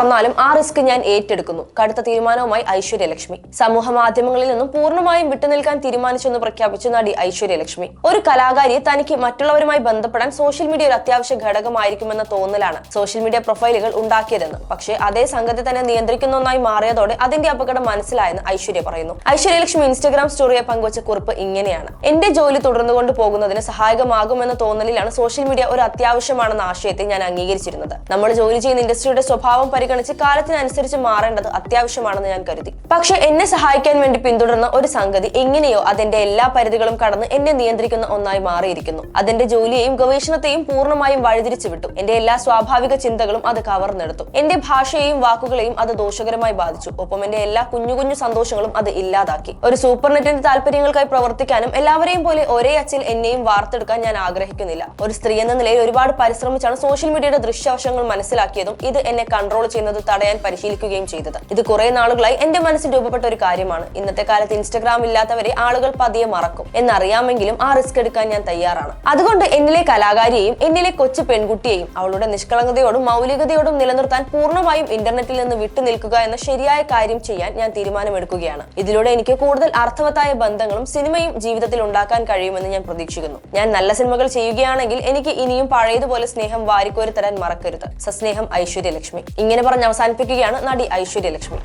വന്നാലും ആ റിസ്ക് ഞാൻ ഏറ്റെടുക്കുന്നു. കടുത്ത തീരുമാനവുമായി ഐശ്വര്യലക്ഷ്മി. സമൂഹ മാധ്യമങ്ങളിൽ നിന്നും പൂർണമായും വിട്ടുനിൽക്കാൻ തീരുമാനിച്ചെന്ന് പ്രഖ്യാപിച്ചു നടി ഐശ്വര്യലക്ഷ്മി. ഒരു കലാകാരി തനിക്ക് മറ്റുള്ളവരുമായി ബന്ധപ്പെടാൻ സോഷ്യൽ മീഡിയ ഒരു അത്യാവശ്യ ഘടകമായിരിക്കുമെന്ന തോന്നലാണ് സോഷ്യൽ മീഡിയ പ്രൊഫൈലുകൾ ഉണ്ടാക്കിയതെന്ന്. പക്ഷേ അതേ സംഘത്തെ തന്നെ നിയന്ത്രിക്കുന്ന ഒന്നായി മാറിയതോടെ അതിന്റെ അപകടം മനസ്സിലായെന്ന് ഐശ്വര്യ പറയുന്നു. ഐശ്വര്യലക്ഷ്മി ഇൻസ്റ്റഗ്രാം സ്റ്റോറിയെ പങ്കുവച്ച കുറിപ്പ് ഇങ്ങനെയാണ്. എന്റെ ജോലി തുടർന്നുകൊണ്ട് പോകുന്നതിന് സഹായകമാകുമെന്ന തോന്നലിലാണ് സോഷ്യൽ മീഡിയ ഒരു അത്യാവശ്യമാണെന്ന ആശയത്തെ ഞാൻ അംഗീകരിച്ചിരുന്നത്. നമ്മൾ ജോലി ചെയ്യുന്ന ഇൻഡസ്ട്രിയുടെ സ്വഭാവം പരിഗണിച്ച് കാലത്തിനനുസരിച്ച് മാറേണ്ടത് അത്യാവശ്യമാണെന്ന് ഞാൻ കരുതി. പക്ഷെ എന്നെ സഹായിക്കാൻ വേണ്ടി പിന്തുടർന്ന ഒരു സംഗതി എങ്ങനെയോ അതിന്റെ എല്ലാ പരിധികളും കടന്ന് എന്നെ നിയന്ത്രിക്കുന്ന ഒന്നായി മാറിയിരിക്കുന്നു. അതിന്റെ ജോലിയെയും ഗവേഷണത്തെയും പൂർണമായും വഴിതിരിച്ചു വിട്ടു. എന്റെ എല്ലാ സ്വാഭാവിക ചിന്തകളും അത് കവർന്നെടുത്തു. എന്റെ ഭാഷയെയും വാക്കുകളെയും അത് ദോഷകരമായി ബാധിച്ചു. ഒപ്പം എന്റെ എല്ലാ കുഞ്ഞു കുഞ്ഞു സന്തോഷങ്ങളും അത് ഇല്ലാതാക്കി. ഒരു സൂപ്പർനെറ്റിന്റെ താല്പര്യങ്ങൾക്കായി പ്രവർത്തിക്കാനും എല്ലാവരെയും പോലെ ഒരേ അച്ചിൽ എന്നെയും വാർത്തെടുക്കാൻ ഞാൻ ആഗ്രഹിക്കുന്നില്ല. ഒരു സ്ത്രീ എന്ന നിലയിൽ ഒരുപാട് പരിശ്രമിച്ചാണ് സോഷ്യൽ മീഡിയയുടെ ദൃശ്യവശങ്ങൾ മനസ്സിലാക്കിയതും ഇത് എന്നെ കൺട്രോൾ ചെയ്യുന്നത് തടയാൻ പരിശീലിക്കുകയും ചെയ്തത്. ഇത് കുറെ നാളുകളായി എന്റെ മനസ്സിൽ രൂപപ്പെട്ട ഒരു കാര്യമാണ്. ഇന്നത്തെ കാലത്ത് ഇൻസ്റ്റഗ്രാം ഇല്ലാത്തവരെ ആളുകൾ പതിയെ മറക്കും. എന്നറിയാമെങ്കിലും ആ റിസ്ക് എടുക്കാൻ ഞാൻ തയ്യാറാണ്. അതുകൊണ്ട് എന്നിലെ കലാകാരിയെയും എന്നിലെ കൊച്ചു പെൺകുട്ടിയെയും അവളുടെ നിഷ്കളങ്കതയോടും മൗലികതയോടും നിലനിർത്താൻ പൂർണമായും ഇന്റർനെറ്റിൽ നിന്ന് വിട്ടു നിൽക്കുക എന്ന ശരിയായ കാര്യം ചെയ്യാൻ ഞാൻ തീരുമാനമെടുക്കുകയാണ്. ഇതിലൂടെ എനിക്ക് കൂടുതൽ അർത്ഥവത്തായ ബന്ധങ്ങളും സിനിമയും ജീവിതത്തിൽ ഉണ്ടാക്കാൻ കഴിയുമെന്ന് ഞാൻ പ്രതീക്ഷിക്കുന്നു. ഞാൻ നല്ല സിനിമകൾ ചെയ്യുകയാണെങ്കിൽ എനിക്ക് ഇനിയും പഴയതുപോലെ സ്നേഹം വാരിക്കോരി തരാൻ മറക്കരുത്. സസ്നേഹം ഐശ്വര്യലക്ഷ്മി. ഇങ്ങനെ പറഞ്ഞ് അവസാനിപ്പിക്കുകയാണ് നടി ഐശ്വര്യലക്ഷ്മി